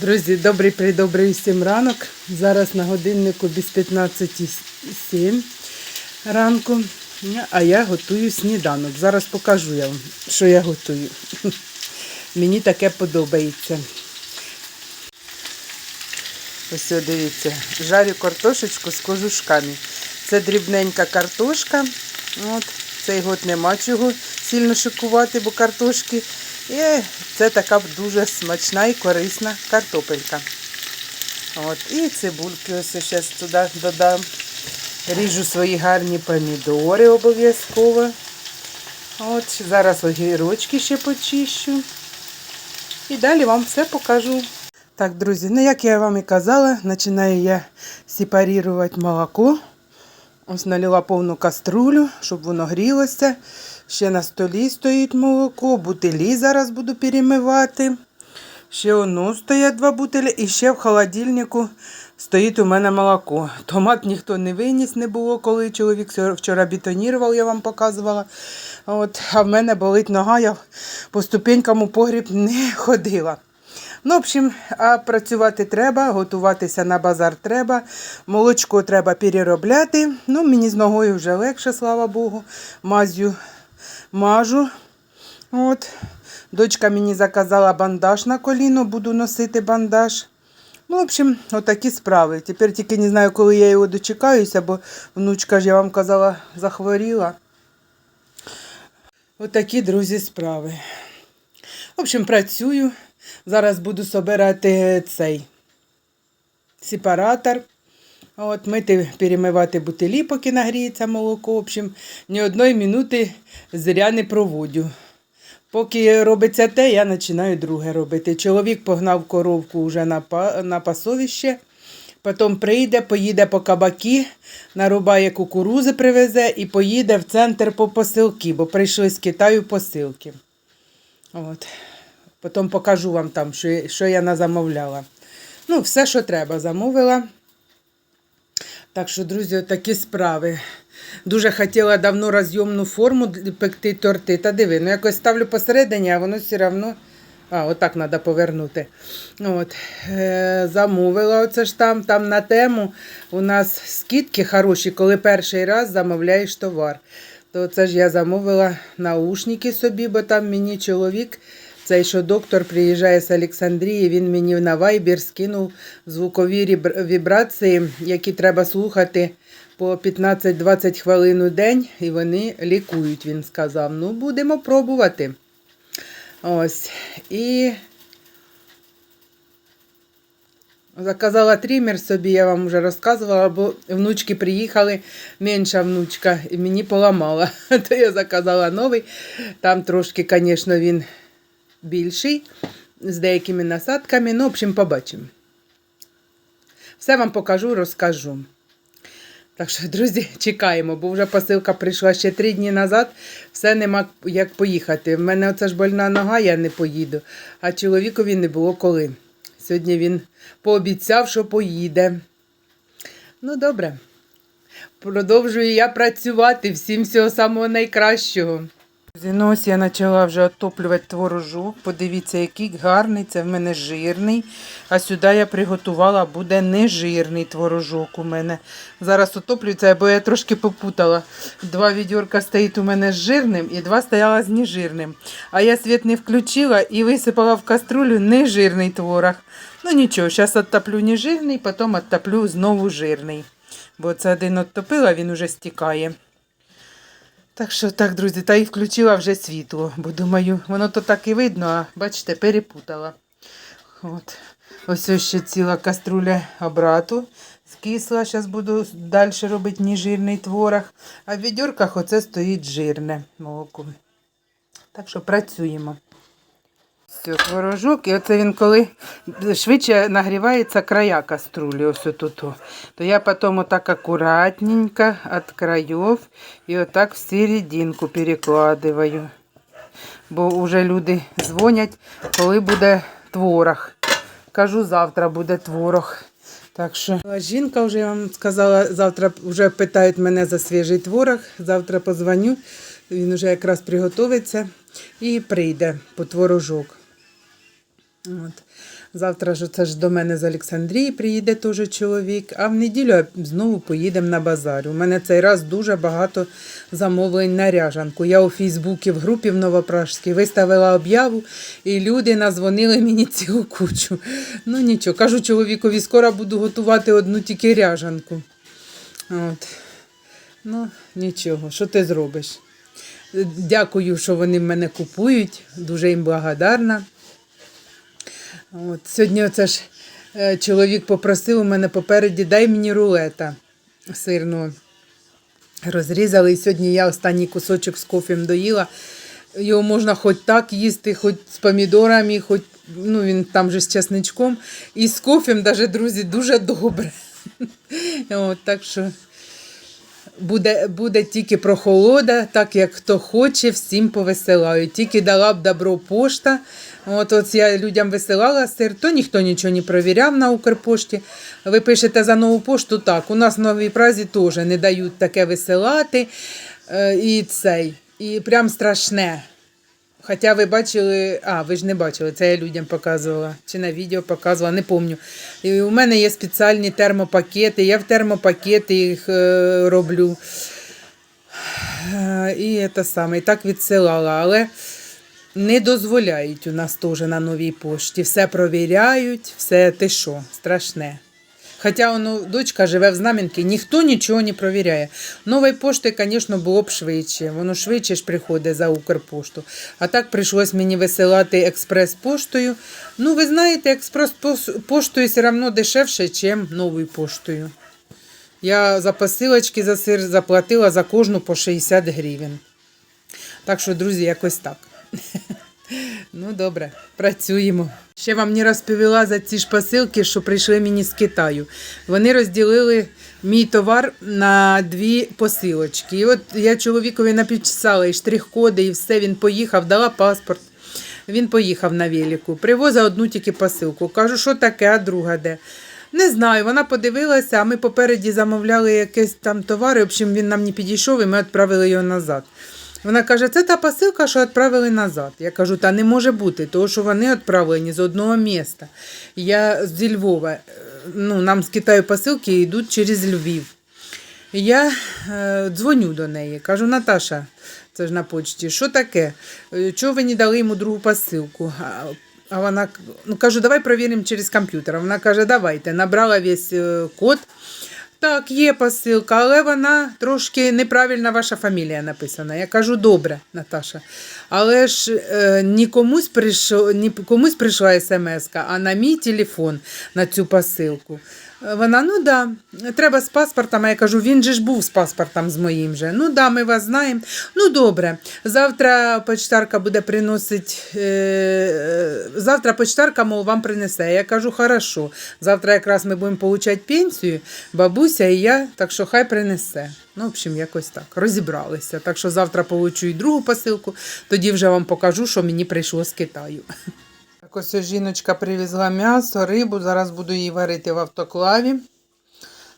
Друзі, добрий придобрий всім ранок. Зараз на годиннику без 15.07 ранку. А я готую сніданок. Зараз покажу я вам, що я готую. Мені таке подобається. Ось дивіться, жарю картошечку з кожушками. Це дрібненька картошка. От, цей год нема чого сильно шикувати, бо картошки. І це така дуже смачна і корисна картопелька. От, і цибульки ось зараз туди додам. Ріжу свої гарні помідори обов'язково. От, зараз огірочки ще почищу. І далі вам все покажу. Так, друзі, ну як я вам і казала, починаю я сепарувати молоко. Ось налила повну каструлю, щоб воно грілося. Ще на столі стоїть молоко, бутилі зараз буду перемивати. Ще воно стоять два бутилі, і ще в холодильнику стоїть у мене молоко. Томат ніхто не виніс, не було, коли чоловік вчора бетонірував, я вам показувала. От, а в мене болить нога, я по ступенькам у погріб не ходила. Ну, в общем, а працювати треба, готуватися на базар треба, молочко треба переробляти. Ну, мені з ногою вже легше, слава Богу. Мазю мажу. От. Дочка мені заказала бандаж на коліно, буду носити бандаж. Ну, в общем, отакі справи. Тепер тільки не знаю, коли я його дочекаюся, бо внучка ж, я вам казала, захворіла. Отакі, друзі, справи. В общем, працюю. Зараз буду собирати цей сепаратор. От, мити, перемивати бутилі, поки нагріється молоко. В общем, ні одної минути зря не проводю. Поки робиться те, я починаю друге робити. Чоловік погнав коровку вже на, на пасовище. Потім прийде, поїде по кабаки, нарубає кукурузи, привезе і поїде в центр по посилки, бо прийшли з Китаю посилки. От. Потім покажу вам там, що, що я назамовляла. Ну, все, що треба, замовила. Так що, друзі, такі справи. Дуже хотіла давно розйомну форму пекти торти. Та диви, ну якось ставлю посередині, а воно все одно. А, отак треба повернути. От. Е, замовила оце ж там, там на тему. У нас скидки хороші, коли перший раз замовляєш товар. То це ж я замовила наушники собі, бо там мені чоловік, цей що доктор приїжджає з Олександрії, він мені на вайбер скинув звукові вібрації, які треба слухати по 15-20 хвилин у день, і вони лікують, він сказав. Ну, будемо пробувати. Ось. І заказала трімер собі, я вам вже розказувала, бо внучки приїхали, менша внучка, і мені поламала. То я заказала новий. Там трошки, звісно, він більший, з деякими насадками. Ну, в общем, побачимо. Все вам покажу, розкажу. Так що, друзі, чекаємо, бо вже посилка прийшла ще три дні назад, все нема як поїхати. В мене оце ж больна нога, я не поїду, а чоловікові не було коли. Сьогодні він пообіцяв, що поїде. Ну, добре. Продовжую я працювати. Всім всього самого найкращого. Друзі, Ну, я почала вже отоплювати творожок. Подивіться, який гарний, це в мене жирний. А сюди я приготувала, буде нежирний творожок у мене. Зараз отоплюється, бо я трошки попутала. Два відьорка стоїть у мене з жирним і два стояла з нежирним. А я світ не включила і висипала в каструлю нежирний творог. Ну нічого, зараз оттоплю нежирний, потім оттоплю знову жирний. Бо це один оттопила, він уже стікає. Так що так, друзі, та й включила вже світло, бо думаю, воно то так і видно, а бачите, перепутала. От. Ось ось ще ціла каструля обрату скисла. Зараз буду далі робити ніжирний творог. А в відьорках оце стоїть жирне молоко. Так що працюємо. Все, творожок, і оце він коли швидше нагрівається края каструлі, ось тут. То я потім отак акуратненько від країв і отак в серединку перекладаю. Бо вже люди дзвонять, коли буде творог. Кажу, завтра буде творог. Так що жінка вже я вам сказала, завтра вже питають мене за свіжий творог. Завтра позвоню. Він вже якраз приготовиться і прийде по творожок. От. Завтра ж це ж до мене з Олександрії приїде теж чоловік, а в неділю знову поїдемо на базар. У мене цей раз дуже багато замовлень на ряжанку. Я у Фейсбуці в групі в Новопражській виставила об'яву, і люди назвонили мені цілу кучу. Ну нічого, кажу чоловікові, скоро буду готувати одну тільки ряжанку. От. Ну, нічого, що ти зробиш? Дякую, що вони мене купують. Дуже їм благодарна. От, сьогодні оце ж е, чоловік попросив у мене попереді, дай мені рулета сирного. Розрізали, і сьогодні я останній кусочок з кофем доїла. Його можна хоч так їсти, хоч з помідорами, хоч ну, він там же з чесничком. І з кофем, навіть, друзі, дуже добре. От, так що буде, буде тільки прохолода, так як хто хоче, всім повисилаю. Тільки дала б добро пошта. От, от я людям висилала сир, то ніхто нічого не провіряв на Укрпошті. Ви пишете за нову пошту, так. У нас в новій празі теж не дають таке висилати. Е, і цей. І прям страшне. Хоча ви бачили, а ви ж не бачили, це я людям показувала, чи на відео показувала, не пам'ятаю. І у мене є спеціальні термопакети, я в термопакети їх е, роблю. І це саме, і так відсилала, але не дозволяють у нас теж на новій пошті. Все провіряють, все ти що, страшне. Хоча воно, дочка живе в Знам'янці, ніхто нічого не провіряє. Нової пошти, звісно, було б швидше. Воно швидше ж приходить за Укрпошту. А так прийшлось мені висилати експрес-поштою. Ну, ви знаєте, експрес-поштою все одно дешевше, ніж новою поштою. Я за посилочки за сир заплатила за кожну по 60 гривень. Так що, друзі, якось так. Ну, добре, працюємо. Ще вам не розповіла за ці ж посилки, що прийшли мені з Китаю. Вони розділили мій товар на дві посилочки. І от я чоловікові написала і штрих-коди, і все, він поїхав, дала паспорт. Він поїхав на велику, привозив одну тільки посилку. Кажу, що таке, а друга де? Не знаю, вона подивилася, а ми попереді замовляли якийсь там товар, і, в общем, він нам не підійшов, і ми відправили його назад. Вона каже, це та посилка, що відправили назад. Я кажу, та не може бути, тому що вони відправлені з одного міста. Я зі Львова, е, ну, нам з Китаю посилки йдуть через Львів. Я е, дзвоню до неї, кажу, Наташа, це ж на почті, що таке? Е, Чого ви не дали йому другу посилку? А, вона ну, кажу, давай перевіримо через комп'ютер. Вона каже, давайте. Набрала весь е, код. Так, є посилка, але вона трошки неправильна ваша фамілія написана. Я кажу, добре, Наташа. Але ж е, нікомусь прийшло, прийшов, комусь прийшла смс, а на мій телефон на цю посилку. Вона, ну да, треба з паспортом. А я кажу, він же ж був з паспортом з моїм же. Ну да, ми вас знаємо. Ну добре. Завтра почтарка буде приносити. Е, завтра почтарка, мов, вам принесе. Я кажу, хорошо. Завтра якраз ми будемо отримати пенсію, бабуся і я, так що хай принесе. Ну, в общем, якось так. Розібралися. Так що завтра получу і другу посилку, тоді вже вам покажу, що мені прийшло з Китаю. Так ось жіночка привезла м'ясо, рибу. Зараз буду її варити в автоклаві.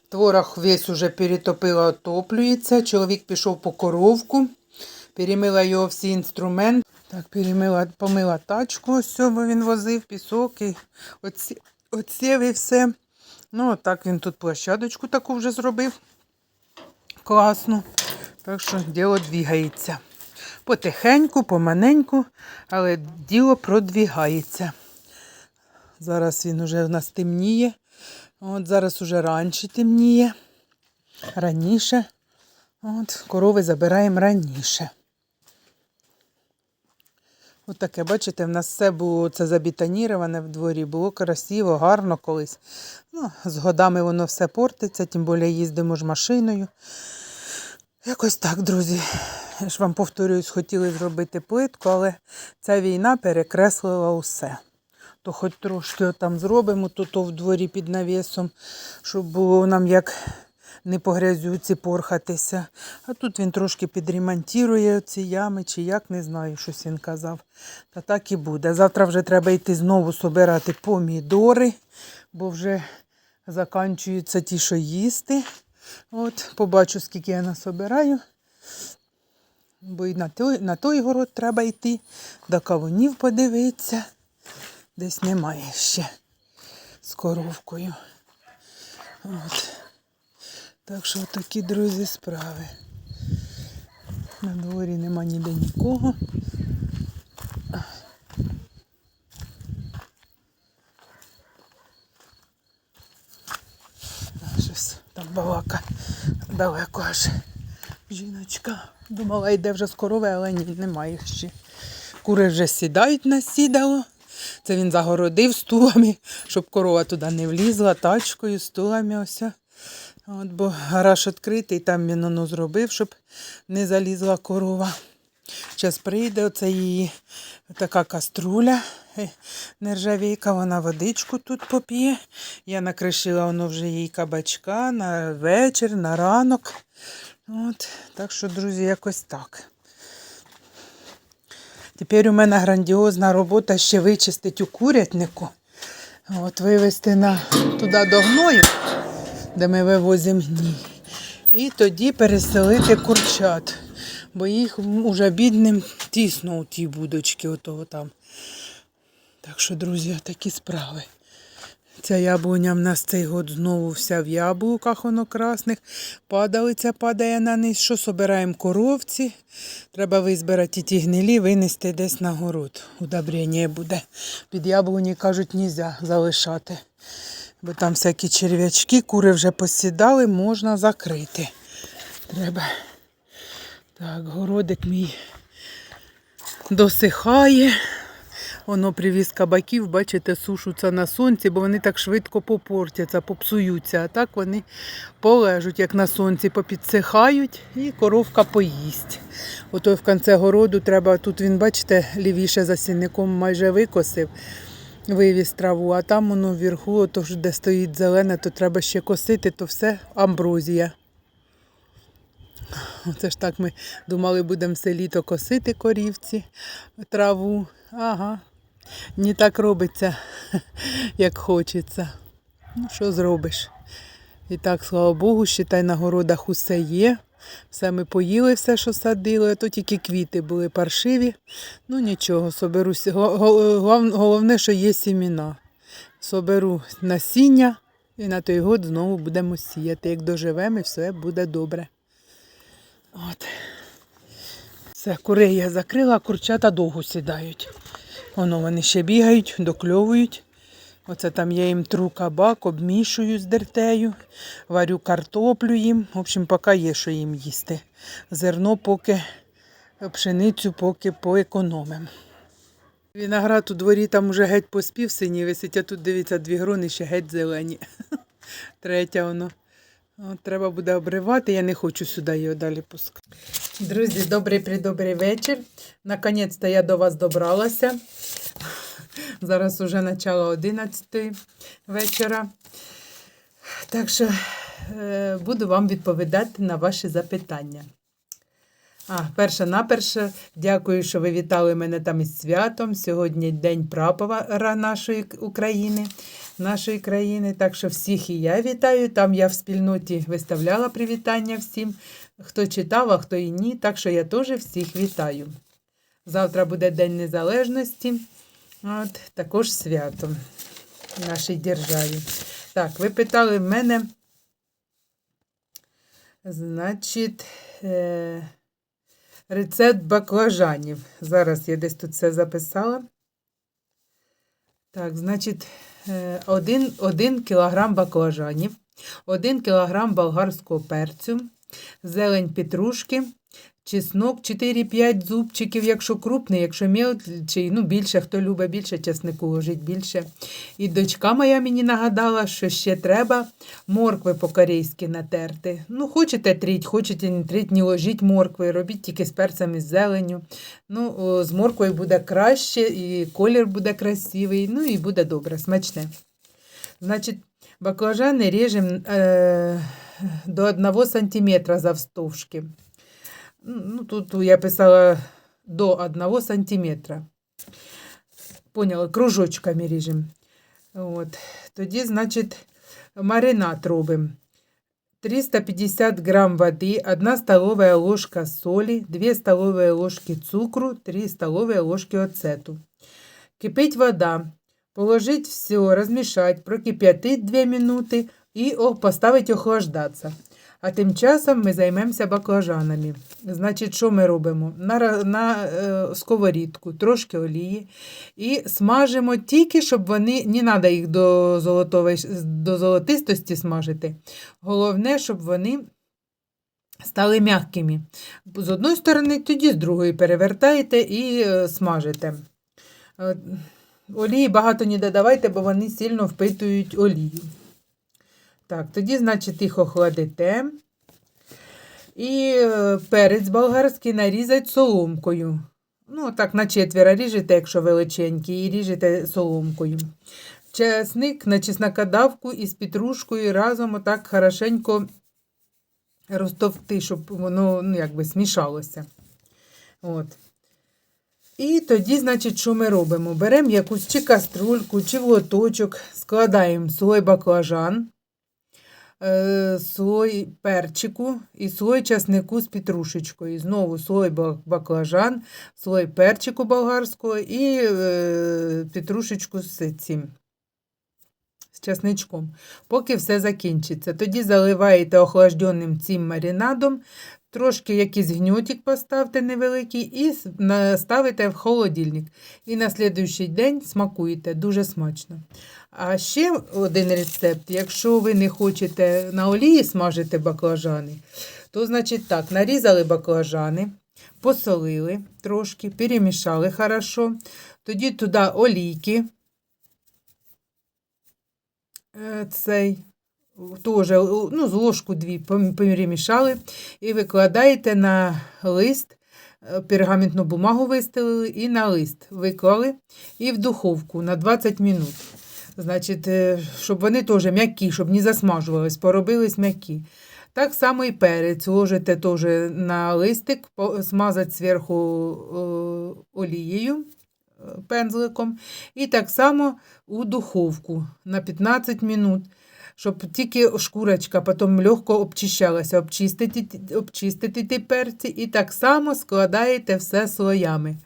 Творог весь уже перетопила, отоплюється. Чоловік пішов по коровку. Перемила його всі інструменти. Так, перемила, помила тачку, ось бо він возив, пісок і оці, і все. Ну, отак він тут площадочку таку вже зробив. Класно. Так що діло двігається. Потихеньку, поманеньку, але діло продвігається. Зараз він уже в нас темніє. От зараз уже раніше темніє. Раніше. От, корови забираємо раніше. От таке, бачите, в нас все було це забетоніроване в дворі, було красиво, гарно колись. Ну, з годами воно все портиться, тим більше їздимо ж машиною. Якось так, друзі. Я ж вам повторююсь, хотіли зробити плитку, але ця війна перекреслила усе. То хоч трошки там зробимо, то, то в дворі під навісом, щоб було нам як не по грязюці порхатися. А тут він трошки підремонтує ці ями чи як, не знаю, щось він казав. Та так і буде. Завтра вже треба йти знову собирати помідори, бо вже закінчуються ті, що їсти. От, побачу, скільки я насобираю. Бо і на той, на той город треба йти, до кавунів подивитися. Десь немає ще. з коровкою. От. Так що такі, друзі, справи. На дворі нема ніде нікого. Щось там балака далеко аж. Жіночка. Думала, йде вже з корови, але ні, немає ще. Кури вже сідають на сідало. Це він загородив стулами, щоб корова туди не влізла, тачкою, стулами ось. От, бо гараж відкритий, там він воно зробив, щоб не залізла корова. Зараз прийде оце її така каструля, е, нержавійка, вона водичку тут поп'є. Я накришила воно вже їй кабачка на вечір, на ранок. От, так що, друзі, якось так. Тепер у мене грандіозна робота ще вичистити у курятнику. От вивезти на, туди до гною, де ми вивозимо гній. І тоді переселити курчат. Бо їх уже бідним тісно у тій будочці, отого там. Так що, друзі, такі справи. Ця яблуня в нас цей год знову вся в яблуках, воно красних. Падалиця падає на низ. Що собираємо коровці? Треба визбирати ті гнилі, винести десь на город. Удобрення буде. Під яблуні, кажуть, нельзя залишати. Бо там всякі черв'ячки, кури вже посідали, можна закрити. Треба. Так, городик мій досихає. Воно привіз кабаків, бачите, сушуться на сонці, бо вони так швидко попортяться, попсуються. А так вони полежуть, як на сонці, попідсихають і коровка поїсть. Ото в кінці городу треба, тут він, бачите, лівіше за сінником майже викосив, вивіз траву, а там воно вверху, ото ж де стоїть зелене, то треба ще косити, то все амброзія. Оце ж так ми думали, будемо все літо косити корівці, траву. Ага. Не так робиться, як хочеться. Ну, що зробиш? І так, слава Богу, считай, на городах усе є. Все ми поїли, все, що садили, а то тільки квіти були паршиві. Ну нічого, соберуся. Гол- гол- Головне, що є сіміна. Соберу насіння і на той год знову будемо сіяти. Як доживемо, і все буде добре. От. Все, курей я закрила, курчата довго сідають. Воно вони ще бігають, докльовують. Оце там я їм тру кабак, обмішую з дертею, варю картоплю їм. В общем, поки є, що їм їсти. Зерно поки, пшеницю поки поекономимо. Виноград у дворі там уже геть поспів синій висить, а тут дивіться, дві грони ще геть зелені. Третя воно. Треба буде обривати, я не хочу сюди його далі пускати. Друзі, добрий придобрий вечір. Наконець-то я до вас добралася. Зараз уже начало 11 вечора. Так що е, буду вам відповідати на ваші запитання. А, перша наперше, дякую, що ви вітали мене там із святом. Сьогодні День прапора нашої України, нашої країни. Так що всіх і я вітаю. Там я в спільноті виставляла привітання всім, хто читав, а хто і ні. Так що я теж всіх вітаю. Завтра буде День Незалежності. От, також свято в нашій державі. Так, ви питали в мене. Значить, е, рецепт баклажанів. Зараз я десь тут все записала. Так, значить, е, один, один кілограм баклажанів, один кілограм болгарського перцю, зелень петрушки, чеснок 4-5 зубчиків, якщо крупний, якщо мілчий, ну більше, хто любить більше, чеснику ложить більше. І дочка моя мені нагадала, що ще треба моркви по-корейськи натерти. Ну, хочете тріть, хочете не тріть, не ложіть моркви, робіть тільки з перцем і з зеленню. Ну, з морквою буде краще, і колір буде красивий, ну і буде добре, смачне. Значить, баклажани ріжемо е, до 1 см завстовшки. Ну, тут я писала до 1 сантиметра. Поняли, кружочками ріжемо. От. Тоді, значить, маринад робимо. 350 грамм воды, 1 столовая ложка соли, 2 столовые ложки цукру, 3 столовые ложки оцету. Кипить вода. Положить все, розмішати, прокип'ятить 2 минути і о, поставити охлаждатися. А тим часом ми займемося баклажанами. Значить, що ми робимо? На, на е, сковорідку трошки олії і смажимо тільки, щоб вони, не треба їх до, золотової, до золотистості смажити. Головне, щоб вони стали м'якими. З одної сторони, тоді з другої перевертаєте і е, смажите. Е, Олії багато не додавайте, бо вони сильно впитують олію. Так, тоді, значить, їх охладите. І е, перець болгарський нарізать соломкою. Ну, так, на четверо ріжете, якщо величенький, і ріжете соломкою. Чесник на чеснокодавку із петрушкою разом отак хорошенько розтовти, щоб воно ну, якби смішалося. От. І тоді, значить, що ми робимо? Беремо якусь чи каструльку, чи в лоточок, складаємо слой баклажан, е, слой перчику і слой часнику з петрушечкою. Знову слой баклажан, слой перчику болгарського і е, петрушечку з цим. З часничком, поки все закінчиться. Тоді заливаєте охлажденим цим маринадом, трошки якийсь гнютик поставте невеликий і ставите в холодильник. І на слідуючий день смакуєте дуже смачно. А ще один рецепт: якщо ви не хочете на олії смажити баклажани, то значить так, нарізали баклажани, посолили трошки, перемішали хорошо. Тоді туди олійки. Е, Цей теж ну, з ложку дві перемішали і викладаєте на лист, е, пергаментну бумагу вистелили і на лист виклали і в духовку на 20 минут. Значить, е, щоб вони теж м'які, щоб не засмажувались, поробились м'які. Так само і перець ложите теж на листик, смазати зверху е, олією, пензликом. І так само у духовку на 15 минут, щоб тільки шкурочка потім легко обчищалася, обчистити, обчистити ті перці і так само складаєте все слоями.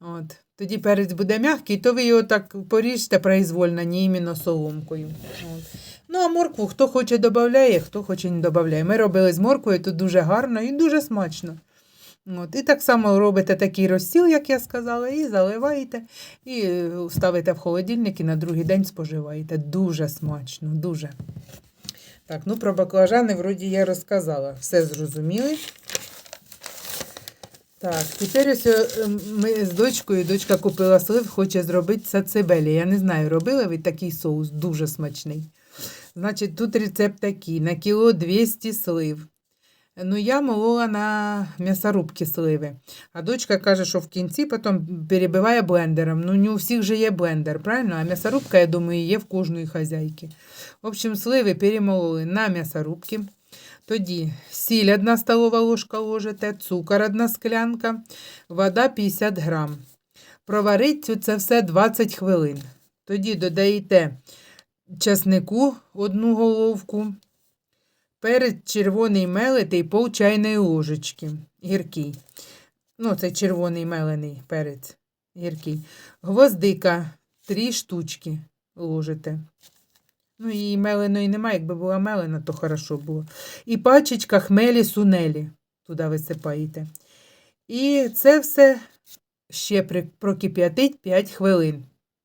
От. Тоді перець буде м'який, то ви його так поріжте произвольно, не іменно соломкою. Ну, а моркву хто хоче додає, хто хоче не додає. Ми робили з морквою, тут дуже гарно і дуже смачно. От. І так само робите такий розсіл, як я сказала, і заливаєте, і е, ставите в холодильник і на другий день споживаєте. Дуже смачно, дуже. Так, ну про баклажани вроді я розказала. Все зрозуміли. Так, тепер ось е, ми з дочкою, дочка купила слив, хоче зробити сацебелі. Я не знаю, робили ви такий соус, дуже смачний. Значить, тут рецепт такий: на кіло 200 слив. Ну, я молола на м'ясорубки сливи. А дочка каже, що в кінці потім перебиває блендером. Ну, не у всіх же є блендер, правильно? А м'ясорубка, я думаю, є в кожної хазяйки. В общем, сливи перемололи на м'ясорубки. Тоді сіль 1 столова ложка ложите, цукор 1 склянка, вода 50 грам. Проварить це все 20 хвилин. Тоді додаєте часнику одну головку, перець червоний мелитий пол чайної ложечки, гіркий. Ну, це червоний мелений перець гіркий. Гвоздика 3 штучки ложите. Ну, її меленої немає, якби була мелена, то хорошо було. І пачечка хмелі сунелі туди висипаєте. І це все ще прокип'ятить 5 хвилин.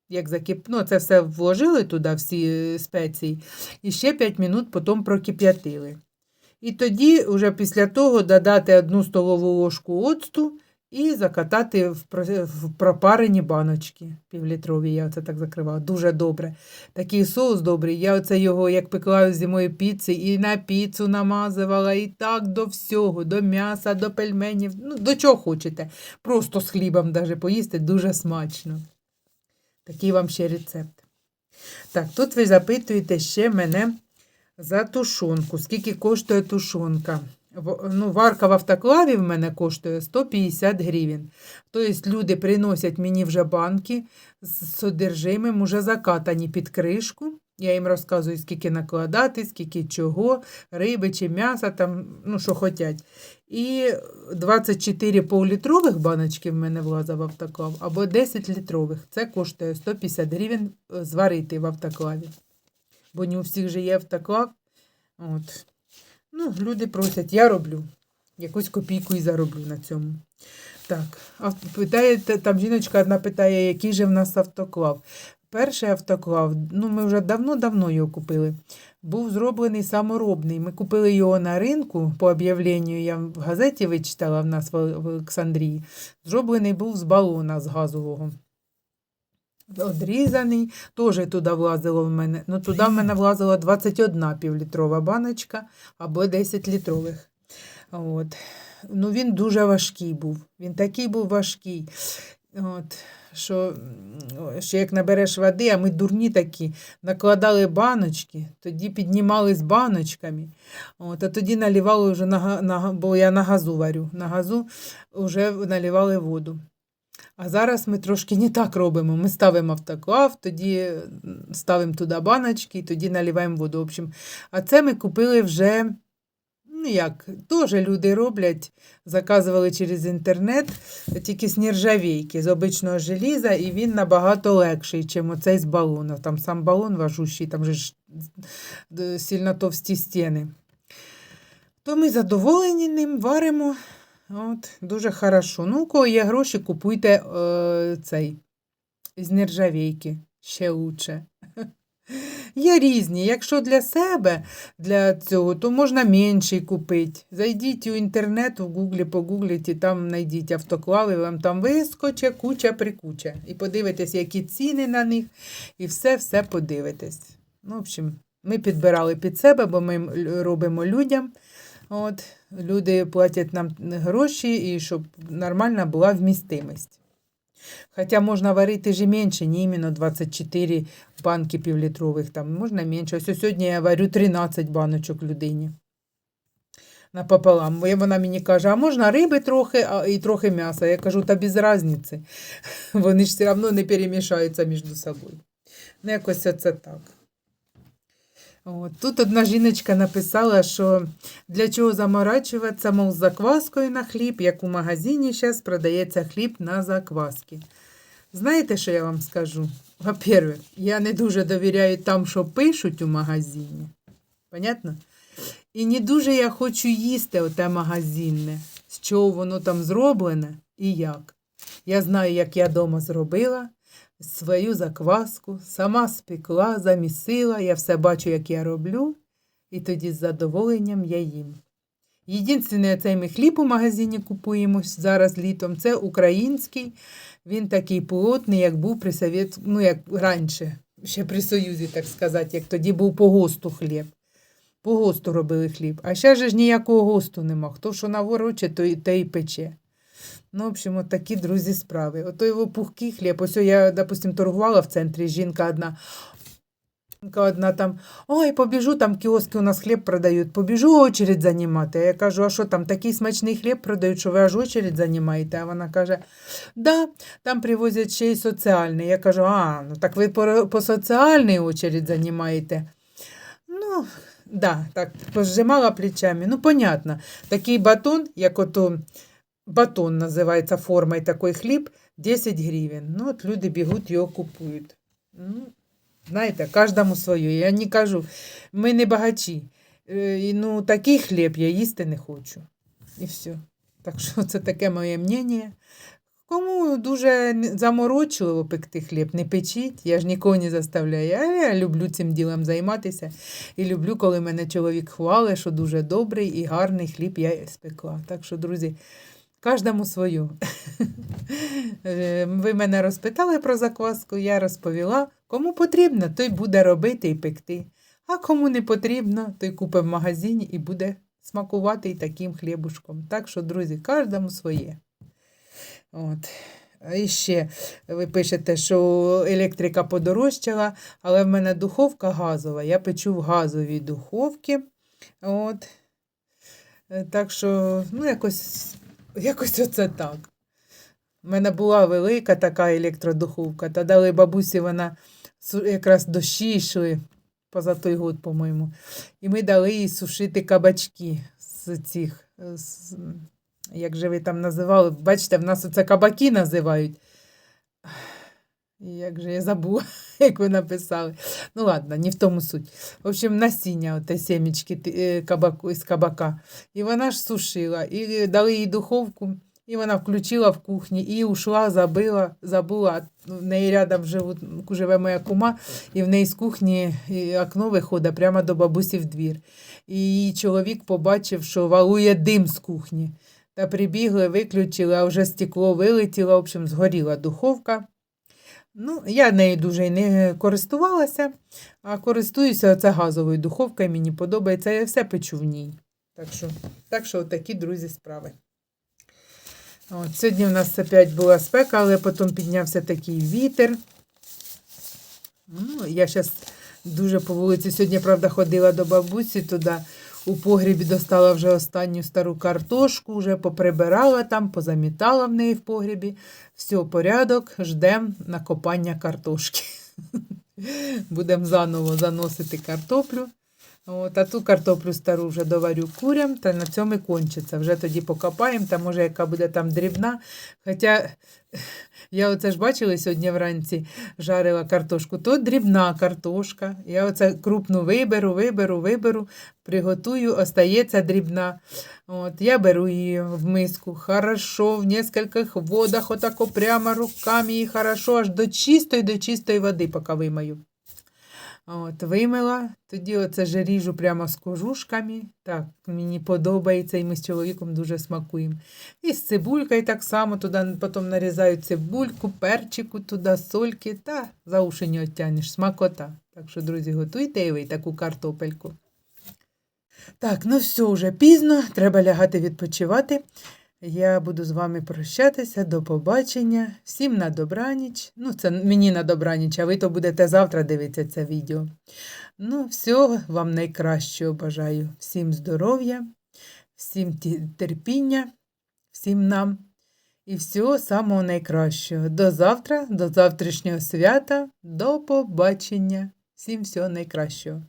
Як закип... ну, це все вложили туди, всі е, спеції, і ще 5 минут потім прокип'ятили. І тоді, вже після того, додати одну столову ложку оцту і закатати в пропарені баночки півлітрові. Я оце так закривала. Дуже добре. Такий соус добрий. Я оце його, як пекла зимою піци, і на піцу намазувала, і так до всього, до м'яса, до пельменів. Ну, до чого хочете. Просто з хлібом даже поїсти дуже смачно. Такий вам ще рецепт. Так, тут ви запитуєте ще мене за тушонку. Скільки коштує тушонка? Ну, варка в автоклаві в мене коштує 150 гривень. Тобто люди приносять мені вже банки з содержимим, уже закатані під кришку. Я їм розказую, скільки накладати, скільки чого, риби чи м'яса, там, ну, що хотять. І 24 півлітрових баночки в мене влазить в автоклав, або 10 літрових. Це коштує 150 гривень е, зварити в автоклаві. Бо не у всіх же є автоклав. От. Ну, люди просять, я роблю. Якусь копійку і зароблю на цьому. Так, а питає, там жіночка одна питає, який же в нас автоклав. Перший автоклав, ну ми вже давно-давно його купили. Був зроблений саморобний. Ми купили його на ринку по об'явленню, я в газеті вичитала в нас в Олександрії. Зроблений був з балона з газового. Одрізаний, теж туди влазило в мене. Ну, туди в мене влазила 21 півлітрова баночка або 10 літрових. От. Ну, він дуже важкий був. Він такий був важкий. От, що, що як набереш води, а ми дурні такі, накладали баночки, тоді піднімали баночками, от, а тоді наливали вже на, на, бо я на газу варю, на газу вже наливали воду. А зараз ми трошки не так робимо. Ми ставимо автоклав, тоді ставимо туди баночки, і тоді наливаємо воду. В общем, а це ми купили вже, ну як, теж люди роблять, заказували через інтернет, тільки з з обичного желіза, і він набагато легший, ніж оцей з балону. Там сам балон важущий, там же ж е, сильно товсті стіни. То ми задоволені ним, варимо. От, дуже хорошо. Ну, у кого є гроші, купуйте е, цей з нержавійки. Ще лучше. Є різні. Якщо для себе, для цього, то можна менший купити. Зайдіть у інтернет, в гуглі, погугліть і там знайдіть автоклави, вам там вискоче куча прикуча. І подивитесь, які ціни на них, і все-все подивитесь. Ну, в общем, ми підбирали під себе, бо ми робимо людям. От, люди платять нам гроші, і щоб нормальна була вмістимість. Хоча можна варити і менше, не іменно 24 банки півлітрових, там можна менше. Ось сьогодні я варю 13 баночок людині. Напополам. І Вона мені каже, а можна риби трохи а, і трохи м'яса. Я кажу, та без різниці. Вони ж все одно не перемішаються між собою. Ну, якось це так. От. Тут одна жіночка написала, що для чого заморачуватися, мов з закваскою на хліб, як у магазині зараз продається хліб на закваски. Знаєте, що я вам скажу? Во-первых, я не дуже довіряю там, що пишуть у магазині. Понятно? І не дуже я хочу їсти оте магазинне, з чого воно там зроблене і як. Я знаю, як я дома зробила свою закваску, сама спекла, замісила, я все бачу, як я роблю, і тоді з задоволенням я їм. Єдине, цей ми хліб у магазині купуємо зараз літом, це український. Він такий плотний, як був при Совєт... ну, як раніше, ще при Союзі, так сказати, як тоді був по ГОСТу хліб. По ГОСТу робили хліб. А ще ж ніякого ГОСТу нема. Хто що навороче, то те й пече. Ну, в общем, от такі, друзі, справи. Ото його пухкий хліб. Ось я, допустим, торгувала в центрі, жінка одна. Жінка одна там, ой, побіжу, там кіоски у нас хліб продають, побіжу очередь займати. Я кажу, а що там такий смачний хліб продають, що ви аж очередь займаєте? А вона каже, да, там привозять ще й соціальний. Я кажу, а, ну так ви по, по соціальній очередь займаєте. Ну, да, так, пожимала плечами. Ну, понятно, такий батон, як ото батон називається формою такий хліб, 10 гривень. Ну, от люди бігуть, його купують. Ну, знаєте, кожному своє. Я не кажу, ми не багачі. Е, Ну, такий хліб я їсти не хочу. І все. Так що це таке моє мнення. Кому дуже заморочливо пекти хліб, не печіть, я ж нікого не заставляю. А я люблю цим ділом займатися. І люблю, коли мене чоловік хвалить, що дуже добрий і гарний хліб я спекла. Так що, друзі, кожному свою. Е, Ви мене розпитали про закваску, я розповіла. Кому потрібно, той буде робити і пекти. А кому не потрібно, той купить в магазині і буде смакувати і таким хлібушком. Так що, друзі, кожному своє. От. І ще ви пишете, що електрика подорожчала, але в мене духовка газова. Я печу в газовій духовці. От. Е, Так що, ну, якось, якось оце так. У мене була велика така електродуховка, та дали бабусі вона якраз дощі йшли. поза той год, по-моєму. І ми дали їй сушити кабачки з цих, з, як же ви там називали, бачите, в нас оце кабаки називають. Як же я забула, як ви написали. Ну ладно, не в тому суть. В общем, насіння, оте сімечки е, із кабака. І вона ж сушила, і дали їй духовку, і вона включила в кухні, і ушла, забила, забула. В неї рядом живуть, живе моя кума, і в неї з кухні окно виходить прямо до бабусі в двір. І її чоловік побачив, що валує дим з кухні. Та прибігли, виключили, а вже стекло вилетіло, в общем, згоріла духовка. Ну, я нею дуже не користувалася, а користуюся оце газовою духовкою, мені подобається, я все печу в ній. Так що, так що такі, друзі, справи. От, сьогодні в нас опять була спека, але потім піднявся такий вітер. Ну, я зараз дуже по вулиці. Сьогодні, правда, ходила до бабусі туди. У погрібі достала вже останню стару картошку, вже поприбирала там, позамітала в неї в погрібі. Все, порядок, ждемо накопання картошки. Будемо заново заносити картоплю. От, а ту картоплю стару вже доварю курям, та на цьому і кончиться. Вже тоді покопаємо, та може яка буде там дрібна. Хоча я оце ж бачила сьогодні вранці, жарила картошку, то дрібна картошка. Я оце крупну виберу, виберу, виберу, приготую, остається дрібна. От, я беру її в миску, хорошо, в нескольких водах, отако прямо руками її хорошо, аж до чистої, до чистої води, поки вимою. От, вимила, тоді оце ж ріжу прямо з кожушками. Так, мені подобається, і ми з чоловіком дуже смакуємо. І з цибулькою так само, туди потім нарізаю цибульку, перчику, туди сольки, та за уші не оттянеш, смакота. Так що, друзі, готуйте і ви таку картопельку. Так, ну все, вже пізно, треба лягати відпочивати. Я буду з вами прощатися. До побачення. Всім на добраніч. Ну, це мені на добраніч, а ви то будете завтра дивитися це відео. Ну, всього вам найкращого бажаю. Всім здоров'я, всім терпіння, всім нам. І всього самого найкращого. До завтра, до завтрашнього свята, до побачення. Всім всього найкращого.